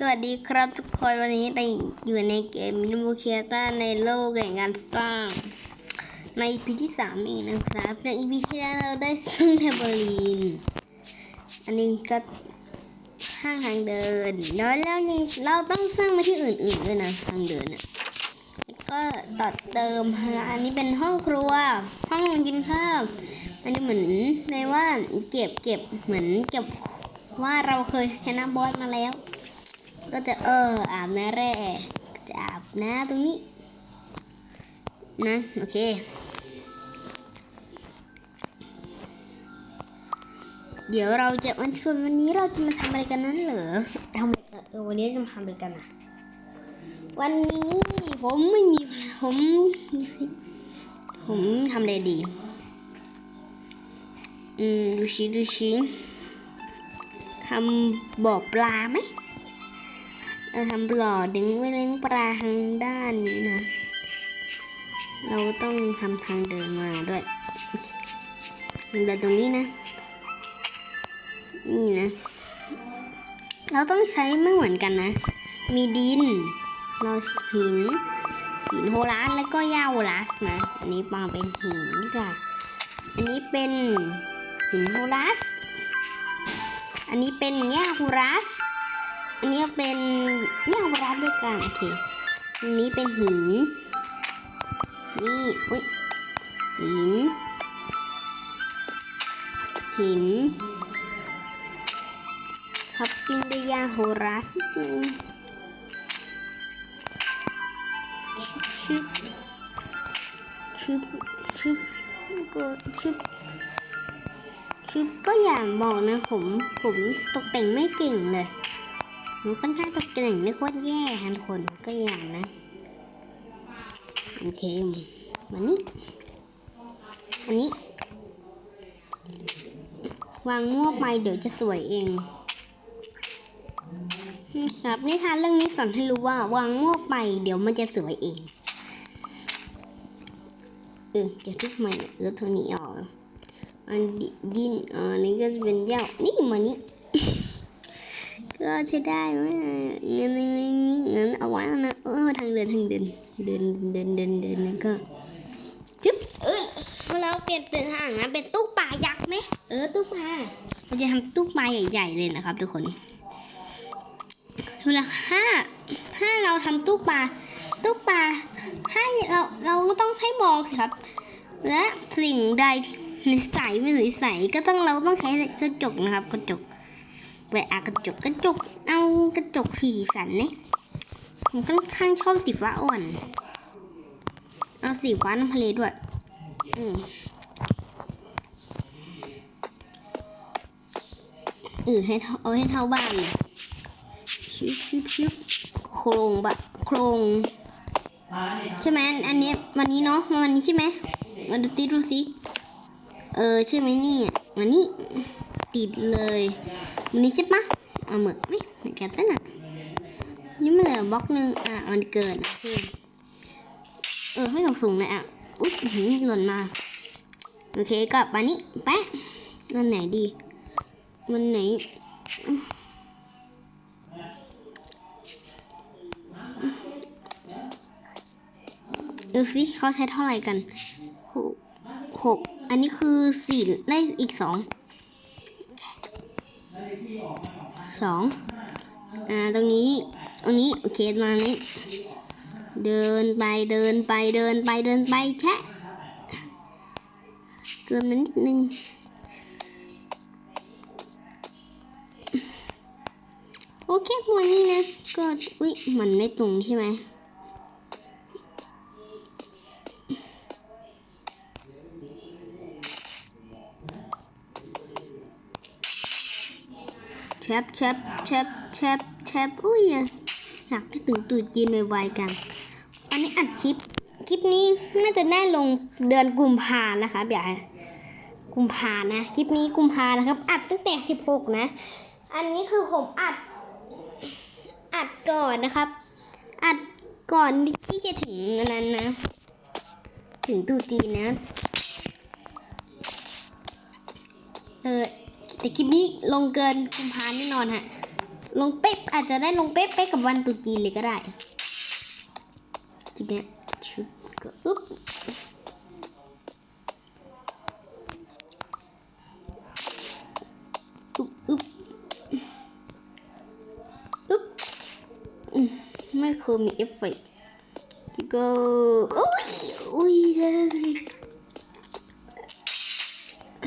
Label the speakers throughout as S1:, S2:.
S1: สวัสดีครับทุกคนวันนี้เราอยู่ในเกมมินิมูเคียต้าในโลกแห่งการสร้าง ใน EP ที่สามเองนะครับใน EP ที่แล้วเราได้สร้างเทเบอรีนอันนี้ก็ห้างทางเดินแล้วแล้วนี่เราต้องสร้างมาที่อื่นๆด้วยนะทางเดินอะก็ตัดเติมแล้วอันนี้เป็นห้องครัว ห้องกินข้าวอันนี้เหมือนในว่าเก็บเก็บเหมือนเก็บว่าเราเคยชนะบอสมาแล้ว ก็จะเอออาบน้ำแร่จะอาบน้ำตรงนี้นะโอเคเดี๋ยวเราจะวันส่วนวันนี้เราจะมาทำอะไรกันนั้นเหรอทำอะไรกันเออวันนี้จะมาทำอะไรกันอะ วันนี้ผมไม่มีผม ผมทำอะไรดี อืมดูชิดูชิทำบ่อปลาไหม เราทำหล่อดึงไว้เลี้ยงปลาทางด้านนี้นะ เราต้องทำทางเดินมาด้วยมันเดินตรงนี้นะ นี่นะ เราต้องใช้ไม่เหมือนกันนะ มีดิน เราหิน หินโฮลัสแล้วก็หญ้าโฮลัสนะ อันนี้มาเป็นหินค่ะ อันนี้เป็นหินโฮลัส อันนี้เป็นหญ้าโฮลัส อันนี้เป็นหญ้าโฮลัสด้วยกันโอเคอันนี้เป็นหิน นี่อุ้ยหิน หินท็อปปิ้งด้วยหญ้าโฮลัสนิดนึงชึบชึบชึบก็ชึบชึบก็อย่างบอกนะผม ผมตกแต่งไม่เก่งเลย ผมค่อนข้างตกแต่งไม่โคตรแย่ฮะทุกคนก็อย่างนะ โอเคมานี่อันนี้ วางมั่วไปเดี๋ยวจะสวยเองครับนิทานเรื่องนี้สอนให้รู้ว่าวางมั่วไป เดี๋ยวมันจะสวยเองเออจะทุกมันเออเท่านี้ออกอันดิดินอ่านี่ก็จะเป็นเย้านี่มานี่ ก็ใช้ได้ไหมเงินเงินเงินเอาไว้นะเออทางเดินทางเดินเดินเดินเดินเดินแล้วก็จึ๊บเออเราเปลี่ยนเป็นทางนะเป็นตู้ปลายักษ์ไหมเออตู้ปลาเราจะทำตู้ปลาใหญ่ ๆ เลยนะครับ ทุกคนเวลาถ้าถ้าเราทำตู้ปลาตู้ปลาให้เราเราก็ต้องให้มองสิครับ และสิ่งใดในใสไม่หรือใสก็ต้องเราต้องใช้กระจกนะครับกระจก แหวะกระจกกระจก เอากระจกสีสันเนี่ยผมค่อนข้างชอบสีฟ้าอ่อน เอาสีฟ้าน้ำทะเลด้วย อืมเออให้เท่าเอาให้เท่าบ้านเลยชิบชิบชิบโครงบะโครง ใช่ไหมอันนี้วันนี้เนาะวันนี้ใช่ไหมมาดูสิดูสิเออใช่ไหมนี่วันนี้ติดเลย วันนี้ใช่ปะเอาเหมือนไม่เหมือนกันตั้งน่ะนี่มันเหลือบล็อกหนึ่งอะมันเกินโอเคเออให้สูงๆเลยอะอุ๊ยหือหล่นมาโอเคก็ปานี้แปะมันไหนดี มันไหนดูสิเขาใช้เท่าไหร่กันหกหกอันนี้คือสี่ได้อีกสอง สองอ่าตรงนี้ตรงนี้โอเคมานี้ เดินไปเดินไปเดินไปเดินไปแชะเกินนนิดนึงโอเควันนี้นะก็อุ้ยมันไม่ตรงใช่ไหม บแชบแชบแชบแชบอุ้ยอยากให้ถึงตรุดจีนไวๆกันอันนี้อัดคลิป คลิปนี้น่าจะได้ลงเดือนกุมภานะคะเดี๋ยวกุมภานะ คลิปนี้กุมภานะครับ อัดตั้งแต่สิบหกนะ อันนี้คือผมอัด อัดก่อนนะครับ อัดก่อนที่จะถึงอันนั้นนะ ถึงตรุษจีนนะ เออ แต่คลิปนี้ลงเกินกุมภาแน่นอนฮะ ลงเป๊ะอาจจะได้ลงเป๊ะเป๊ะกับวันตุจีนเลยก็ได้จุดเนี้ยชึบก็อึ๊บอึ๊บอึ๊บอึ๊บไม่เคยมีเอฟเฟกต์ก็อุ้ยอุ้ยเดี๋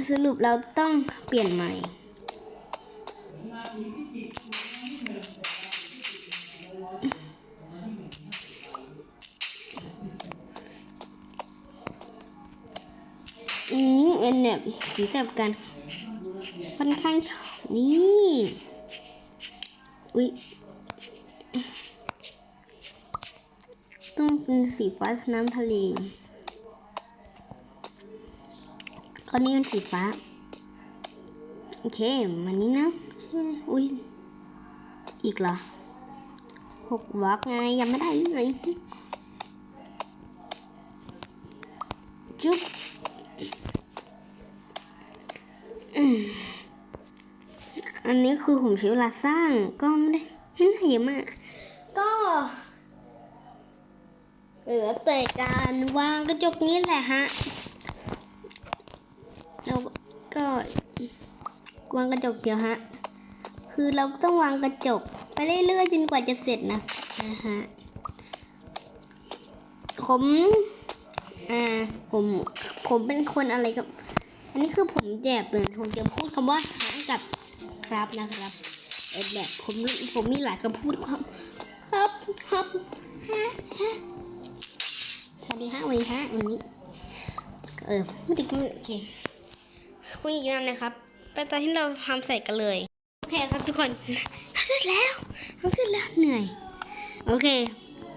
S1: สรุปเราต้องเปลี่ยนใหม่อันนี้เป็นแบบสีสับกัน ค่อนข้างชอบนี่ อุ๊ยต้องเป็นสีฟ้าน้ำทะเล ข้อนี้เป็นสีฟ้า โอเคมันนี้นะใช่ไหมอุ๊ยอีกเหรอหกวอกไงยังไม่ได้เลยจุ๊บอันนี้คือผมใช้เวลาสร้างก็ไม่ได้ไม่ได้เยอะมาก ก็เหลือแต่การวางกระจกนี้แหละฮะ แล้วก็วางกระจกเดี๋ยวฮะ คือเราต้องวางกระจก ไปเรื่อยๆจนกว่าจะเสร็จนะนะฮะผมอ่าผมผมเป็นคนอะไรกับ อันนี้คือผมแจบเลยผมจะพูดคำว่าหากับครับนะครับเออแบบผมผมมีหลายคำพูดครับครับครับฮะฮะสวัสดีฮะวันนี้ฮะวันนี้ เออไม่ติดไม่โอเค คุยอีกนานนะครับไปตอนที่เราทำเสร็จกันเลย โอเคครับทุกคนทำเสร็จแล้วทำเสร็จแล้วเหนื่อย โอเค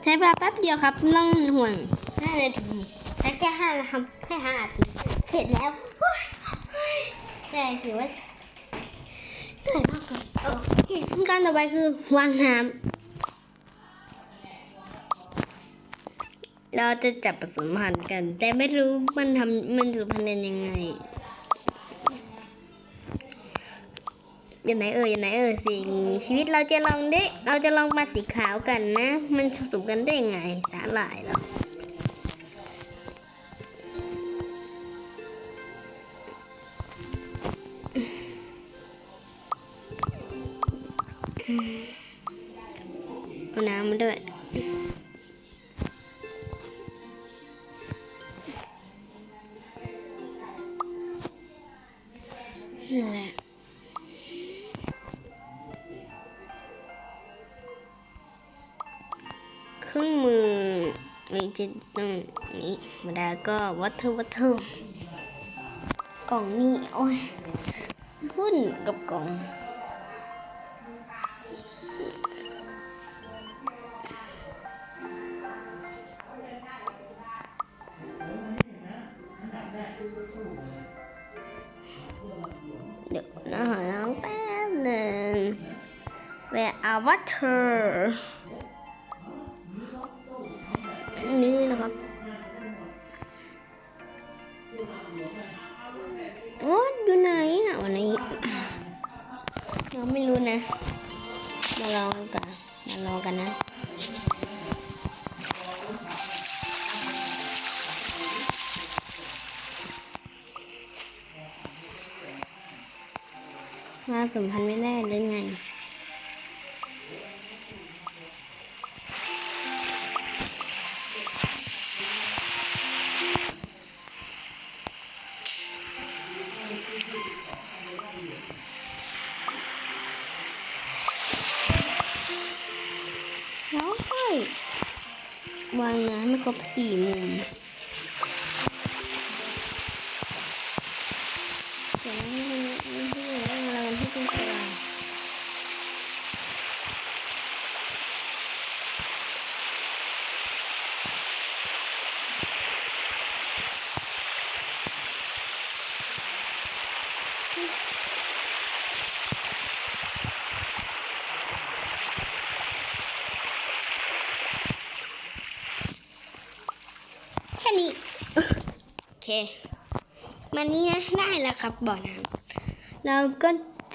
S1: ใช้เวลาแป๊บเดียวครับไม่ต้องห่วงห้านาทีใช้แค่ห้านะครับแค่ห้านาทีเสร็จแล้วแต่ถือว่าเหนื่อยมากเลยโอเคขั้นตอนต่อไปคือวางน้ำเราจะจับผสมพันธุ์กัน แต่ไม่รู้มันทำมันผสมพันธุ์กันยังไง ย่างไหนเอ่ยอย่างไหนเอ่ยสิ่งมีชีวิตเราจะลองได้เราจะลองมาสีขาวกันนะ มันผสมกันได้ยังไงสาหร่ายแล้วเอาน้ำมาด้วยนั่นแหละ จะต้องนี้มาดาก็วัตถุวัตถุกล่องนี้โอ้ยพุ่นกับกล่องเดี๋ยวนะหาน้องแป๊บหนึ่ง Where are water เราไม่รู้นะ มาลองกัน มาลองกันนะมาสมพันธ์ไม่ได้หรือไง สี่มุมเดี๋ยวนี้มันไม่ใช่เรื่องอะไรที่เป็น มันนี้นะได้แล้วครับบ่อน้ำเราก็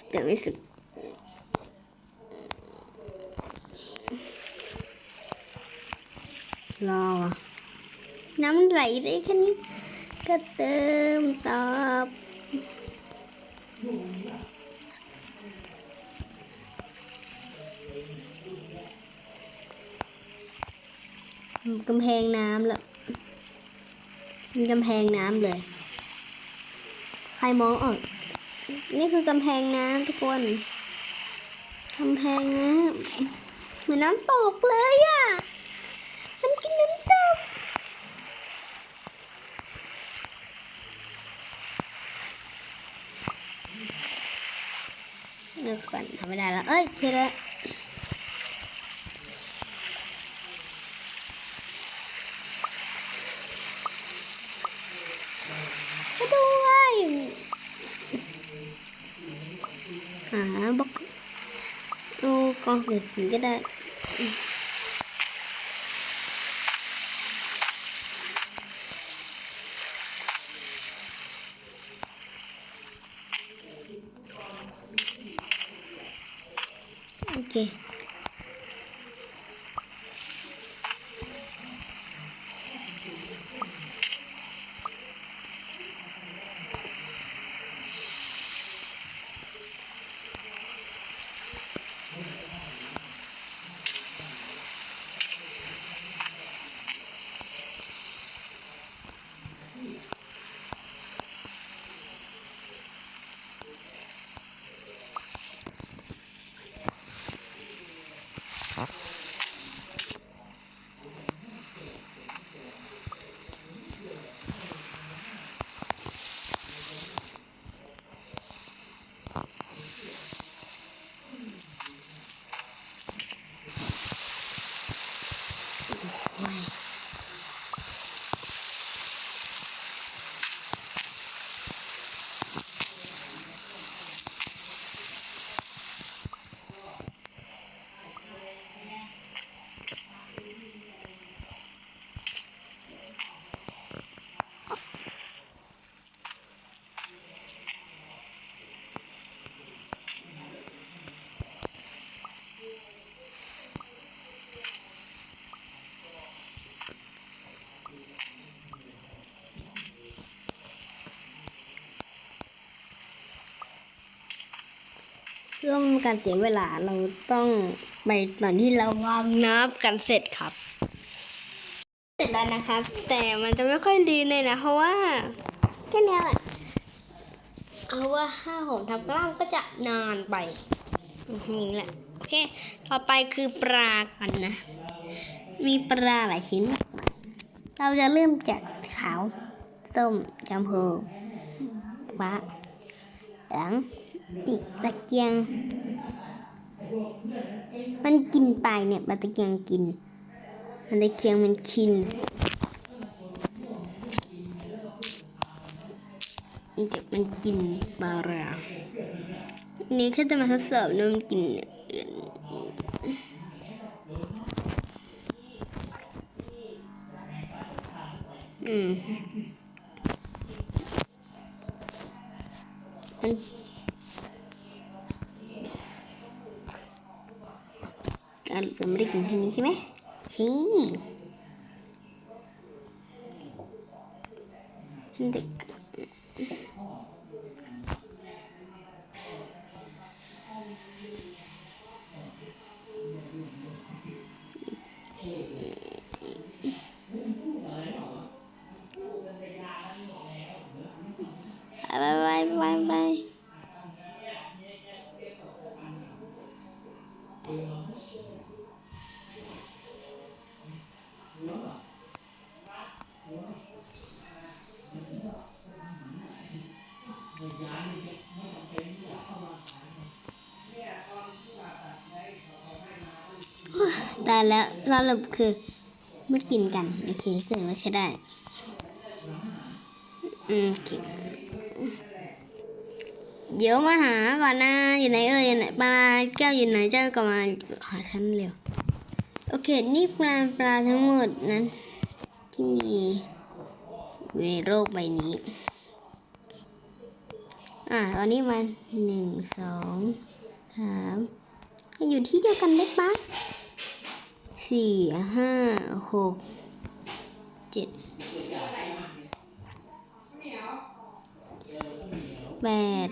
S1: เดี๋ยวไม่สุดรอน้ำไหลได้แค่นี้ ก็เติมตอบกำแพงน้ำแล้ว มีกำแพงน้ำเลย ใครมองออก นี่คือกำแพงน้ำทุกคนกำแพงน้ำเหมือนน้ำตกเลยอะมันกินน้ำตกเลิกก่อนทำไม่ได้แล้ว เอ้ยเคลีย กองเห เพื่อการเสียเวลาเราต้องไปตอนที่เราวางน้ำกันเสร็จครับ เสร็จแล้วนะครับแต่มันจะไม่ค่อยดีเลยนะ เพราะว่าแค่นี้แหละเอาว่าห้าหกทับกล้ามก็จะนานไปนี่แหละโอเค ต่อไปคือปลากันนะ มีปลาหลายชิ้น เราจะเริ่มจากขาวส้มชมพูฟ้าหลือง ติตะเกียง มันกินไปเนี่ยปลาตะเกียงกิน มันตะเกียงมันกินมันจะมันกินปลาร้านนี้แค่จะมาทดสอบนะมันกินอืมมัน การเร แล้วสรุปคือไม่กินกัน โอเคถือว่าใช้ได้ อืมโอเคเดี๋ยวมาหาก่อนนะอยู่ไหนเอ่ยอยู่ไหนปลาแก้วอยู่ไหนเจ้าก็มาหาฉันเร็ว โอเค นี่ปลาปลาทั้งหมดนั้น ที่มีอยู่ในโลกใบนี้ อ่าตอนนี้มันหนึ่งสองสามอยู่ที่เดียวกันได้ปะ สี่ห้าหกเจ็ดแปด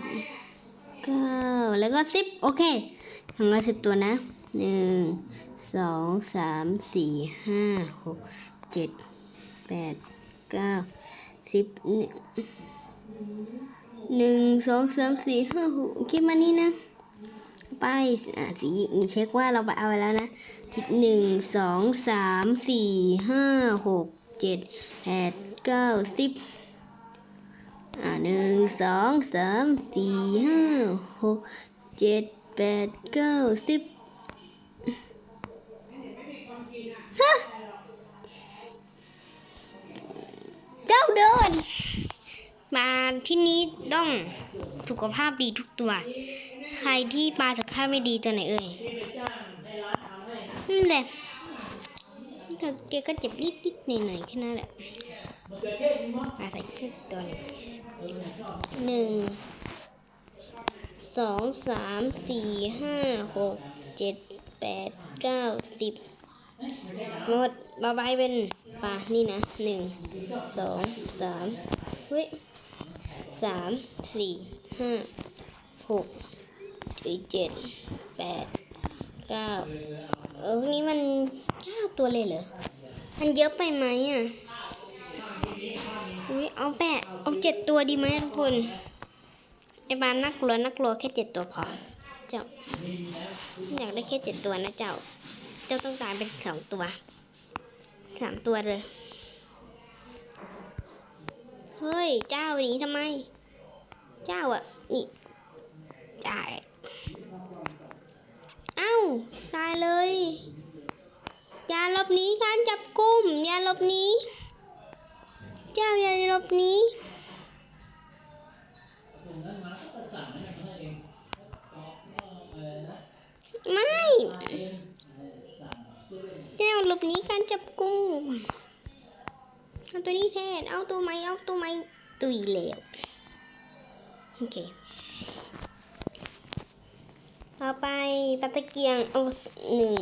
S1: เก้าแล้วก็สิบโอเคทั้งละสิบตัวนะหนึ่งสองสามสี่ห้าหกเจ็ดแปดเก้าสิบหนึ่งหนึ่งสองสามสี่ห้าหกคิดมานี่นะ ปอะสีนี่เช็คว่าเราไปเอาไว้แล้วนะทิศหนึ่งสองสามสี่ห้าหกเจ็ดแปดเก้าสิบอ่าหนึ่งสองสามสี่ห้าหกเจ็ดแปดเก้าสิบฮะเจ้าเดินมาที่นี้ต้องสุขภาพดีทุกตัว ใครที่ปลาสุขภาพไม่ดีตัวไหนเอ่ยนั่นแหละเธอแกก็เจ็บนิดนิดๆหน่อยหน่อยๆแค่นั้นแหละมาใส่ชุดตัวหนึงหนึ่งสองสามสี่ห้าหกเจ็ดแปดเก้าสิบหมดบาบายเป็นปลานี่นะหนึ่งสองสามเฮ้ยสามสี่ห้าหก สี่เจ็ดแปดเก้าเออพวกนี้มันเก้าตัวเลยเหรอมันเยอะไปไหมอะอุ้ยเอาแปดเอาเจ็ดตัวดีไหมทุกคนไอ้บ้านนักกลัวนักกลัวแค่เจ็ดตัวพอเจ้าอยากได้แค่เจ็ดตัวนะเจ้า เจ้าต้องการเป็นสองตัวสามตัวเลย เฮ้ย เจ้าหนีทำไม เจ้าอะ นี่จ่าย เอ้าตายเลยอย่าลบนี้การจับกุมอย่าลบนี้ เจ้าอย่าลบนี้ไม่เจ้าลบนี้การจับกุมเอาตัวนี้แทนเอาตัวไม้เอาตัวไม้ตุยเหลวโอเค ต่อไปปลาตะเกียงเอาหนึ่ง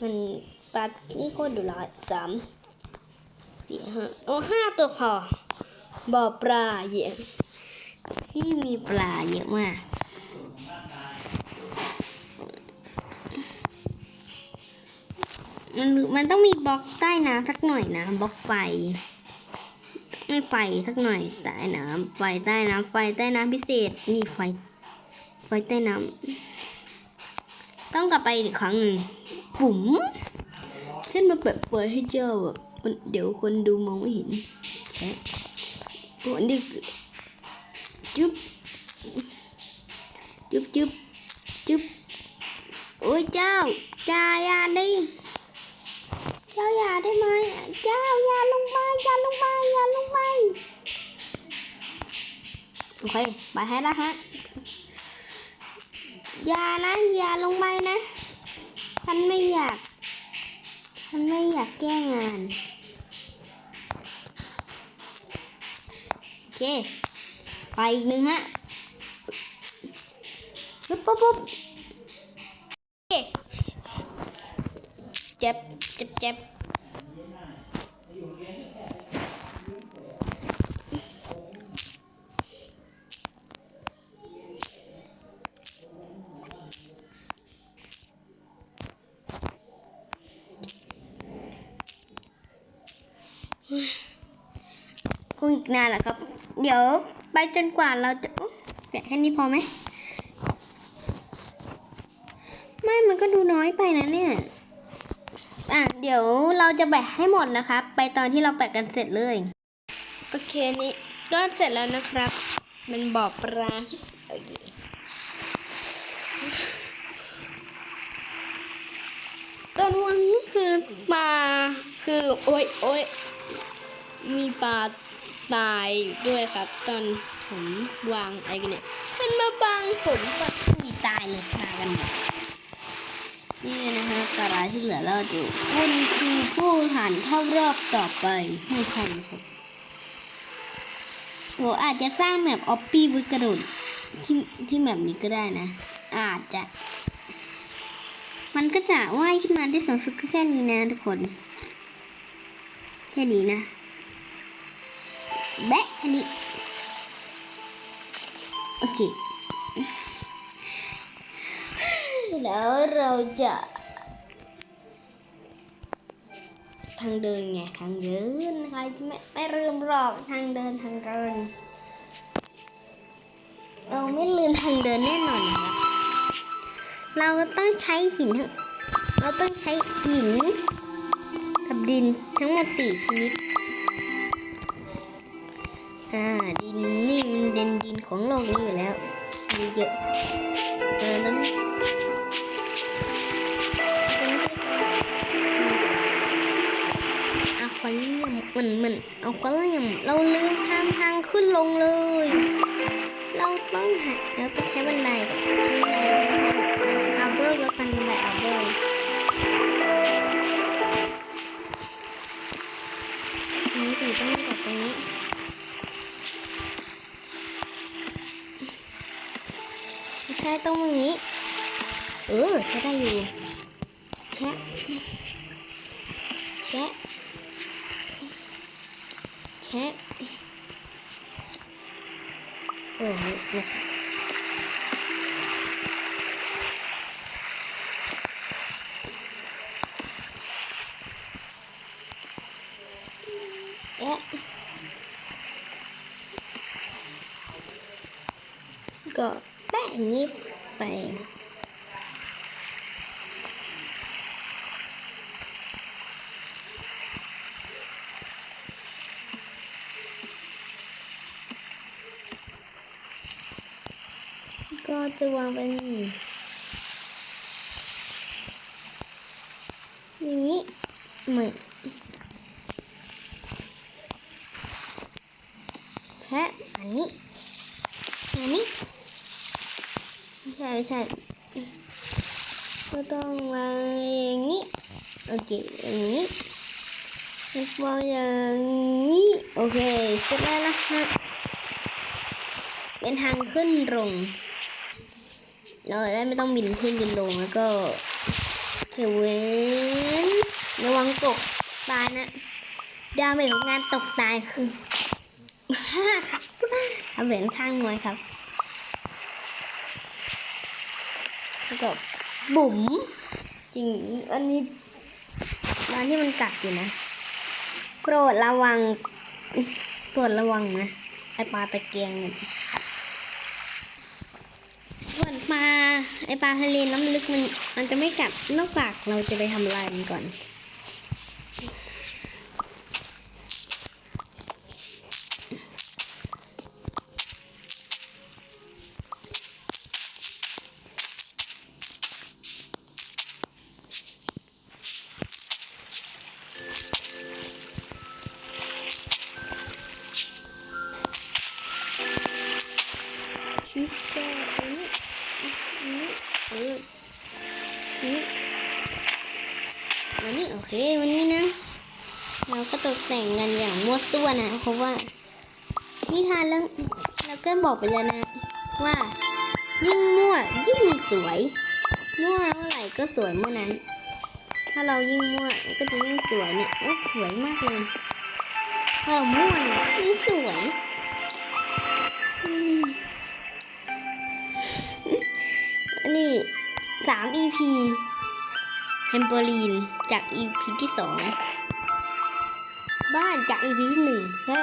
S1: มันปลานี่โคตรดุร้ายสามสี่ห้าเอาห้าตัวพอบ่อปลาเยอะที่มีปลาเยอะมากมันมันต้องมีบล็อกใต้น้ำสักหน่อยนะบล็อกไฟไม่ไฟสักหน่อยใต้น้ำไฟใต้น้ำไฟใต้น้ำพิเศษนี่ไฟ ไฟใต้น้ำต้องกลับไปอีกครั้งหนึ่งปุ๋มฉันมาเปิดไฟให้เจอะมันเดี๋ยวคนดูมองไม่เห็นแชะโอ้นี่คือจุ๊บจุ๊บจุ๊บจุ๊บโอ้ยเจ้าจ้าอย่าดิเจ้าอย่าได้ไหมเจ้าอย่าลงไปอย่าลงไปอย่าลงไปโอเคไปให้และฮะ อย่านะอย่าลงไปนะฉันไม่อยากฉันไม่อยากแก้งานโอเค ไปอีกหนึ่งฮะปุ๊บปุ๊บปุ๊บโอเคเจ็บเจ็บเจ็บ งอีกนานแหละครับ เดี๋ยวไปจนกว่าเราจะแกแค่นี้พอไหม ไม่ มันก็ดูน้อยไปนะเนี่ย อะ เดี๋ยวเราจะแบะให้หมดนะครับ ไปตอนที่เราแบะกันเสร็จเลย โอเคนี่ก็เสร็จแล้วนะครับ มันบ่อปลาโอเคตอนวันนี้คือปลาคือ โอ้ยโอ้ยมีปลา ตายอยู่ด้วยครับ ตอนผมวางอะไรกันเนี่ย มันมาบังผมแบบมีตายเลยตายกันหมดนี่นะคะปลาราที่เหลือเราอยู่คุณคือผู้ผ่านเข้ารอบต่อไปไม่ใช่ไม่ใช่โหอาจจะสร้างแมปออปปี้บุกระโดดที่ที่แมปนี้ก็ได้นะ อาจจะ มันก็จะว่ายขึ้นมาได้สูงสุดก็แค่นี้นะทุกคน แค่นี้นะ แบะค่นี้โอเค แล้วเราจะทางเดินไงทางเดินใคะไม่ไม่ลืมหรอกทางเดินทางเดิน เราไม่ลืมทางเดินแน่นอนครับเราต้องใช้หิน เราต้องใช้หิน กับดินทั้งหมดสี่ชนิด อ่าดินนี่มันเด่นดินของโลกนี้อยู่แล้วมีเยอะเออต้องอะควาเรียมมันเหมันเอาควาเรียมเราลืมทางทางขึ้นลงเลย เราต้องหาเราต้องใช้บันไดใช้บันไดอาเบอร์แล้วกันบันไดอาเบอร์ ช่ต้องอย่างนี้ เออใช้ได้อยู่แชะแชะแชะเออนี่นี่เอ๊ะก็แปะอย่างนี้ ไปก็จะวางเป็นอย่างนี้เหมือนแค่อันนี้ อันนี้ ไม่ใช่ใช่ ก็ต้องวางอย่างนี้ โอเค อย่างนี้วางอย่างนี้ โอเคเสร็จแล้วนะฮะ เป็นทางขึ้นลง เราได้ไม่ต้องบินขึ้นบินลงแล้วก็เทเวนระวังตกตายนะ ดาเมจของการตกตายคือห้าครับทำเหรียญข้างน้อยครับแล้ว ก็บุ๋มจริงอันนี้ร้านที่มันกัดอยู่นะโปรดระวังโปรดระวังนะไอปลาตะเกียงเนี่ยส่วนปลาไอปลาทะเลน้ำลึกมันมันจะไม่กัดนอกจากเราจะไปทำลายมันก่อน ราะว่านิทานเรื่องเราก็บอกไปแล้วนะ ว่า ยิ่งมั่วยิ่งสวยมั่วเมื่อไหร่ก็สวยเมื่อนั้น ถ้าเรายิ่งมั่วก็จะยิ่งสวยเนี่ยโอ้สวยมากเลยถ้าเรามั่วยิ่งสวยนนี้สาม EP เฮมเบอรีนจาก EP ที่สอง บ้านจาก EP ที่หนึ่งและ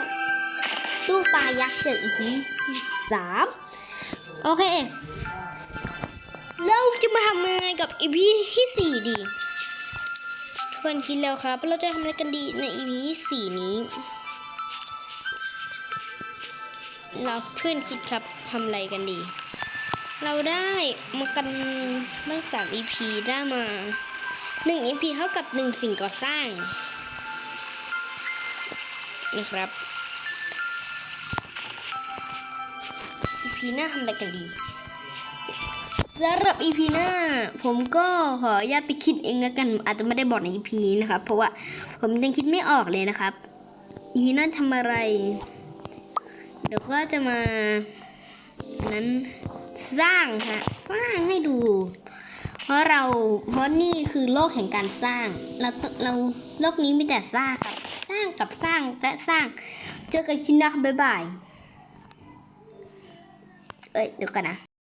S1: ตู้ปลายักษ์จาก EP ที่สามโอเค เราจะมาทำยังไงกับ EP ที่สี่ดีทวนคิดแล้วครับเราจะทำอะไรกันดีใน EP ที่สี่นี้ เราเพื่อนคิดครับทำอะไรกันดี เราได้มากันตั้งสาม EP ได้มาหนึ่ง EP เท่ากับหนึ่งสิ่งก่อสร้าง นะครับ EP หน้าทำอะไรกันดีสำหรับ EP หน้า ผมก็ขออนุญาตไปคิดเองแล้วกัน อาจจะไม่ได้บอกใน EP นี้นะครับ เพราะว่าผมยังคิดไม่ออกเลยนะครับ EP หน้าทำอะไร เดี๋ยวก็จะมานนั้นสร้างฮะสร้างให้ดู เพราะเราเพราะนี่คือโลกแห่งการสร้างเราเราโลกนี้มีแต่สร้างกับสร้างกับสร้างและสร้าง เจอกันคลิปหน้าบบ๊ายบาย เอ้ยเดี๋ยวกันนะ